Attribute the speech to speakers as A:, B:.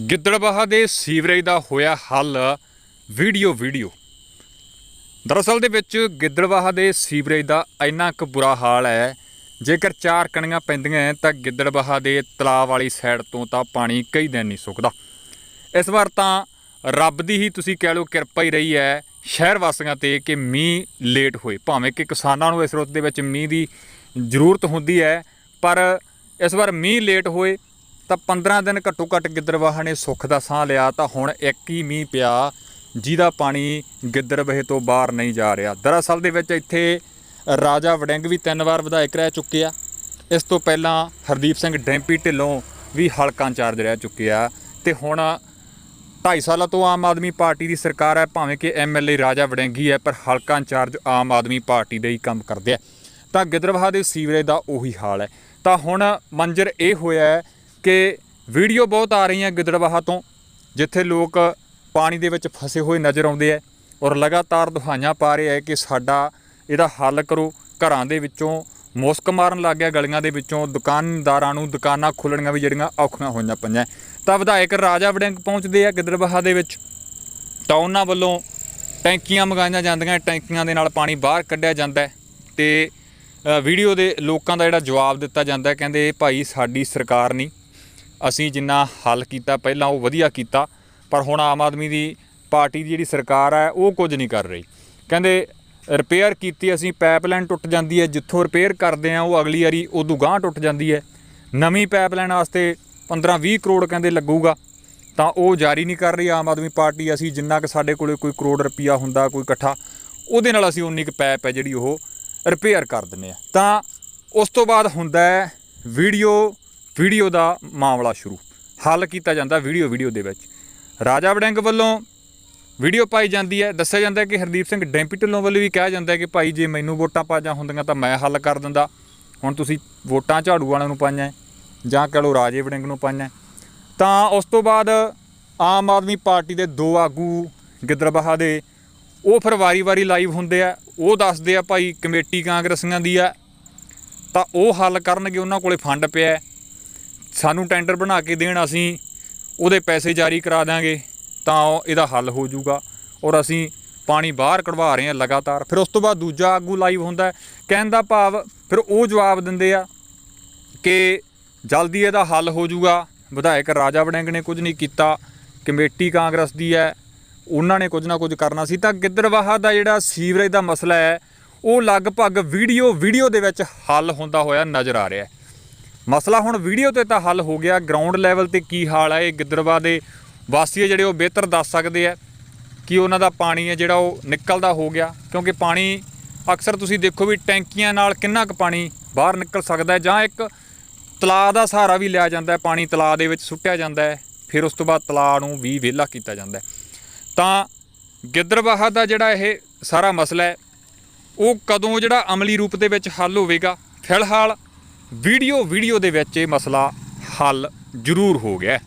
A: ਗਿੱਦੜਬਾਹਾ ਦੇ ਸੀਵਰੇਜ ਦਾ ਹੋਇਆ ਹੱਲ, ਵੀਡੀਓ ਵੀਡੀਓ। ਦਰਅਸਲ ਦੇ ਵਿੱਚ ਗਿੱਦੜਬਾਹਾ ਦੇ ਸੀਵਰੇਜ ਦਾ ਇੰਨਾ ਕੁ ਬੁਰਾ ਹਾਲ ਹੈ, ਜੇਕਰ ਚਾਰ ਕਣੀਆਂ ਪੈਂਦੀਆਂ ਹੈ ਤਾਂ ਗਿੱਦੜਬਾਹਾ ਦੇ ਤਲਾਬ ਵਾਲੀ ਸਾਈਡ ਤੋਂ ਤਾਂ ਪਾਣੀ ਕਈ ਦਿਨ ਨਹੀਂ ਸੁੱਕਦਾ। ਇਸ ਵਾਰ ਤਾਂ ਰੱਬ ਦੀ ਹੀ ਤੁਸੀਂ ਕਹਿ ਲਓ ਕਿਰਪਾ ਹੀ ਰਹੀ ਹੈ ਸ਼ਹਿਰ ਵਾਸੀਆਂ ਤੇ ਕਿ ਮੀਂਹ ਲੇਟ ਹੋਏ। ਭਾਵੇਂ ਕਿ ਕਿਸਾਨਾਂ ਨੂੰ ਇਸ ਰੁੱਤ ਦੇ ਵਿੱਚ ਮੀਂਹ ਦੀ ਜ਼ਰੂਰਤ ਹੁੰਦੀ ਹੈ, ਪਰ ਇਸ ਵਾਰ ਮੀਂਹ ਲੇਟ ਹੋਏ ਤਾਂ 15 ਦਿਨ ਘੱਟੋ ਘੱਟ ਗਿੱਦਰਵਾਹ ਨੇ ਸੁੱਖ ਦਾ ਸਾਹ ਲਿਆ ਤਾਂ ਹੁਣ ਇੱਕ ਹੀ ਮੀਂਹ ਪਿਆ, ਜਿਹਦਾ ਪਾਣੀ ਗਿੱਦੜਬਾਹੇ ਤੋਂ ਬਾਹਰ ਨਹੀਂ ਜਾ ਰਿਹਾ। ਦਰਅਸਲ ਦੇ ਵਿੱਚ ਇੱਥੇ ਰਾਜਾ ਵੜਿੰਗ ਵੀ ਤਿੰਨ ਵਾਰ ਵਿਧਾਇਕ ਰਹਿ ਚੁੱਕੇ ਆ। ਇਸ ਤੋਂ ਪਹਿਲਾਂ ਹਰਦੀਪ ਸਿੰਘ ਡੈਂਪੀ ਢਿੱਲੋਂ ਵੀ ਹਲਕਾ ਇੰਚਾਰਜ ਰਹਿ ਚੁੱਕੇ ਆ ਤੇ ਹੁਣ 2.5 ਸਾਲਾਂ ਤੋਂ ਆਮ ਆਦਮੀ ਪਾਰਟੀ ਦੀ ਸਰਕਾਰ ਹੈ, ਭਾਵੇਂ ਕਿ ਐਮਐਲਏ ਰਾਜਾ ਵੜਿੰਗੀ ਹੈ ਪਰ ਹਲਕਾ ਇੰਚਾਰਜ ਆਮ ਆਦਮੀ ਪਾਰਟੀ ਦੇ ਹੀ ਕੰਮ ਕਰਦੇ ਆ। ਤਾਂ ਗਿੱਦਰਵਾਹ ਦੇ ਸੀਵਰੇਜ ਦਾ ਉਹੀ ਹਾਲ ਹੈ। ਤਾਂ ਹੁਣ ਮੰਜ਼ਰ ਇਹ ਹੋਇਆ ਹੈ ਕਿ ਵੀਡੀਓ ਬਹੁਤ ਆ ਰਹੀਆਂ ਗਿੱਦੜਬਾਹਾ ਤੋਂ, ਜਿੱਥੇ ਲੋਕ ਪਾਣੀ ਦੇ ਵਿੱਚ ਫਸੇ ਹੋਏ ਨਜ਼ਰ ਆਉਂਦੇ ਆ ਔਰ ਲਗਾਤਾਰ ਦੁਹਾਈਆਂ ਪਾ ਰਹੇ ਹੈ ਕਿ ਸਾਡਾ ਇਹਦਾ ਹੱਲ ਕਰੋ। ਘਰਾਂ ਦੇ ਵਿੱਚੋਂ ਮੁਸਕ ਮਾਰਨ ਲੱਗ ਗਿਆ, ਗਲੀਆਂ ਦੇ ਵਿੱਚੋਂ ਦੁਕਾਨਦਾਰਾਂ ਨੂੰ ਦੁਕਾਨਾਂ ਖੋਲਣੀਆਂ ਵੀ ਜਿਹੜੀਆਂ ਔਖੀਆਂ ਹੋਈਆਂ ਪਈਆਂ। ਤਾਂ ਵਿਧਾਇਕ ਰਾਜਾ ਵੜਿੰਗ ਪਹੁੰਚਦੇ ਆ ਗਿੱਦੜਬਾਹਾ ਦੇ ਵਿੱਚ। ਤਾਂ ਉਹਨਾਂ ਵੱਲੋਂ ਟੈਂਕੀਆਂ ਮੰਗਾਈਆਂ ਜਾਂਦੀਆਂ, ਟੈਂਕੀਆਂ ਦੇ ਨਾਲ ਪਾਣੀ ਬਾਹਰ ਕੱਢਿਆ ਜਾਂਦਾ ਹੈ ਤੇ ਵੀਡੀਓ ਦੇ ਲੋਕਾਂ ਦਾ ਜਿਹੜਾ ਜਵਾਬ ਦਿੱਤਾ ਜਾਂਦਾ ਕਹਿੰਦੇ ਭਾਈ ਸਾਡੀ ਸਰਕਾਰ ਨਹੀਂ। ਅਸੀਂ ਜਿੰਨਾ ਹੱਲ ਕੀਤਾ, ਪਹਿਲਾਂ ਉਹ ਵਧੀਆ ਕੀਤਾ, ਪਰ ਹੁਣ ਆਮ ਆਦਮੀ ਦੀ ਪਾਰਟੀ ਦੀ ਜਿਹੜੀ ਸਰਕਾਰ ਹੈ, ਉਹ ਕੁਝ ਨਹੀਂ ਕਰ ਰਹੀ। ਕਹਿੰਦੇ ਰਿਪੇਅਰ ਕੀਤੀ ਅਸੀਂ ਪਾਈਪਲਾਈਨ ਟੁੱਟ ਜਾਂਦੀ ਹੈ, ਜਿੱਥੋਂ ਰਿਪੇਅਰ ਕਰਦੇ ਆ ਉਹ ਅਗਲੀ ਵਾਰੀ ਉਦੋਂ ਗਾਂਹ ਟੁੱਟ ਜਾਂਦੀ ਹੈ। ਨਵੀਂ ਪਾਈਪਲਾਈਨ ਵਾਸਤੇ 15-20 ਕਰੋੜ ਕਹਿੰਦੇ ਲੱਗੂਗਾ, ਤਾਂ ਉਹ ਜਾਰੀ ਨਹੀਂ ਕਰ ਰਹੀ ਆਮ ਆਦਮੀ ਪਾਰਟੀ। ਅਸੀਂ ਜਿੰਨਾ ਕਿ ਸਾਡੇ ਕੋਲੇ ਕੋਈ ਕਰੋੜ ਰੁਪਈਆ ਹੁੰਦਾ, ਕੋਈ ਇਕੱਠਾ, ਉਹਦੇ ਨਾਲ ਅਸੀਂ ਉਨੀ ਕੁ ਪੈਪ ਹੈ ਜਿਹੜੀ ਉਹ ਰਿਪੇਅਰ ਕਰ ਦਿੰਨੇ ਆ ਤਾਂ ਉਸ ਤੋਂ ਬਾਅਦ ਹੁੰਦਾ ਹੈ ਵੀਡੀਓ ਵੀਡੀਓ ਦਾ ਮਾਮਲਾ ਸ਼ੁਰੂ। ਹੱਲ ਕੀਤਾ ਜਾਂਦਾ ਵੀਡੀਓ ਵੀਡੀਓ ਦੇ ਵਿੱਚ। ਰਾਜਾ ਵੜਿੰਗ ਵੱਲੋਂ ਵੀਡੀਓ ਪਾਈ ਜਾਂਦੀ ਹੈ। ਦੱਸਿਆ ਜਾਂਦਾ ਹੈ ਕਿ ਹਰਦੀਪ ਸਿੰਘ ਡੈਂਪੀ ਢਿੱਲੋਂ ਵੱਲੋਂ ਵੀ ਕਿਹਾ ਜਾਂਦਾ ਹੈ ਕਿ ਭਾਈ ਜੇ ਮੈਨੂੰ ਵੋਟਾਂ ਪਾਜਾਂ ਹੁੰਦੀਆਂ ਤਾਂ ਮੈਂ ਹੱਲ ਕਰ ਦਿੰਦਾ। ਹੁਣ ਤੁਸੀਂ ਵੋਟਾਂ ਝਾੜੂ ਵਾਲਿਆਂ ਨੂੰ ਪਾਈਆਂ ਜਾਂ ਕਹ ਲਓ ਰਾਜੇ ਵੜਿੰਗ ਨੂੰ ਪਾਈਆਂ ਤਾਂ ਉਸ ਤੋਂ ਬਾਅਦ ਆਮ ਆਦਮੀ ਪਾਰਟੀ ਦੇ ਦੋ ਆਗੂ ਗਿੱਦੜਬਾਹਾ ਦੇ ਉਹ ਫਿਰ ਵਾਰੀ-ਵਾਰੀ ਲਾਈਵ ਹੁੰਦੇ ਆ। ਉਹ ਦੱਸਦੇ ਆ ਭਾਈ ਕਮੇਟੀ ਕਾਂਗਰਸੀਆਂ ਦੀ ਆ। ਤਾਂ ਉਹ ਹੱਲ ਕਰਨਗੇ। ਉਹਨਾਂ ਕੋਲੇ ਫੰਡ ਪਿਆ ਸਾਨੂੰ ਟੈਂਡਰ ਬਣਾ ਕੇ ਦੇਣ ਅਸੀਂ, ਉਹਦੇ ਪੈਸੇ ਜਾਰੀ ਕਰਾ ਦਾਂਗੇ ਤਾਂ ਉਹ- ਇਹਦਾ ਹੱਲ ਹੋ ਜਾਊਗਾ। ਔਰ ਅਸੀਂ ਪਾਣੀ ਬਾਹਰ ਕਢਵਾ ਰਹੇ ਹਾਂ ਲਗਾਤਾਰ। ਫਿਰ ਉਸ ਤੋਂ ਬਾਅਦ ਦੂਜਾ ਆਗੂ ਲਾਈਵ ਹੁੰਦਾ ਕਹਿਣ ਦਾ ਭਾਵ ਫਿਰ ਉਹ ਜਵਾਬ ਦਿੰਦੇ ਆ ਕਿ ਜਲਦੀ ਇਹਦਾ ਹੱਲ ਹੋ ਜਾਊਗਾ। ਵਿਧਾਇਕ ਰਾਜਾ ਵੜਿੰਗ ਨੇ ਕੁਝ ਨਹੀਂ ਕੀਤਾ। ਕਮੇਟੀ ਕਾਂਗਰਸ ਦੀ ਹੈ। ਉਹਨਾਂ ਨੇ ਕੁਝ ਨਾ ਕੁਝ ਕਰਨਾ ਸੀ। ਤਾਂ ਗਿੱਦੜਵਾਹਾ ਦਾ ਜਿਹੜਾ ਸੀਵਰੇਜ ਦਾ ਮਸਲਾ ਹੈ, ਉਹ ਲਗਭਗ ਵੀਡੀਓ ਵੀਡੀਓ ਦੇ ਵਿੱਚ ਹੱਲ ਹੁੰਦਾ ਹੋਇਆ ਨਜ਼ਰ ਆ ਰਿਹਾ ਹੈ। ਮਸਲਾ ਹੁਣ ਵੀਡੀਓ ਤੇ ਤਾਂ ਹੱਲ ਹੋ ਗਿਆ। ਗਰਾਊਂਡ ਲੈਵਲ ਤੇ ਕੀ ਹਾਲ ਹੈ ਇਹ ਗਿੱਦੜਵਾ ਦੇ ਵਾਸੀ ਜਿਹੜੇ ਉਹ ਬਿਹਤਰ ਦੱਸ ਸਕਦੇ ਆ ਕਿ ਉਹਨਾਂ ਦਾ ਪਾਣੀ ਹੈ ਜਿਹੜਾ ਉਹ ਨਿਕਲਦਾ ਹੋ ਗਿਆ। ਕਿਉਂਕਿ ਪਾਣੀ ਅਕਸਰ ਤੁਸੀਂ ਦੇਖੋ ਵੀ ਟੈਂਕੀਆਂ ਨਾਲ ਕਿੰਨਾ ਕੁ ਪਾਣੀ ਬਾਹਰ ਨਿਕਲ ਸਕਦਾ ਜਾਂ ਇੱਕ ਤਲਾਅ ਦਾ ਸਹਾਰਾ ਵੀ ਲਿਆ ਜਾਂਦਾ ਪਾਣੀ ਤਲਾਅ ਦੇ ਵਿੱਚ ਸੁੱਟਿਆ ਜਾਂਦਾ ਫਿਰ ਉਸ ਤੋਂ ਬਾਅਦ ਤਲਾਅ ਨੂੰ ਵੀ ਵਿਹਲਾ ਕੀਤਾ ਜਾਂਦਾ ਤਾਂ ਗਿੱਦੜਬਾਹਾ ਦਾ ਜਿਹੜਾ ਇਹ ਸਾਰਾ ਮਸਲਾ ਹੈ, ਉਹ ਕਦੋਂ ਜਿਹੜਾ ਅਮਲੀ ਰੂਪ ਦੇ ਵਿੱਚ ਹੱਲ ਹੋਵੇਗਾ? ਫਿਲਹਾਲ ਵੀਡੀਓ ਵੀਡੀਓ ਦੇ ਵਿੱਚ ਇਹ ਮਸਲਾ ਹੱਲ ਜ਼ਰੂਰ ਹੋ ਗਿਆ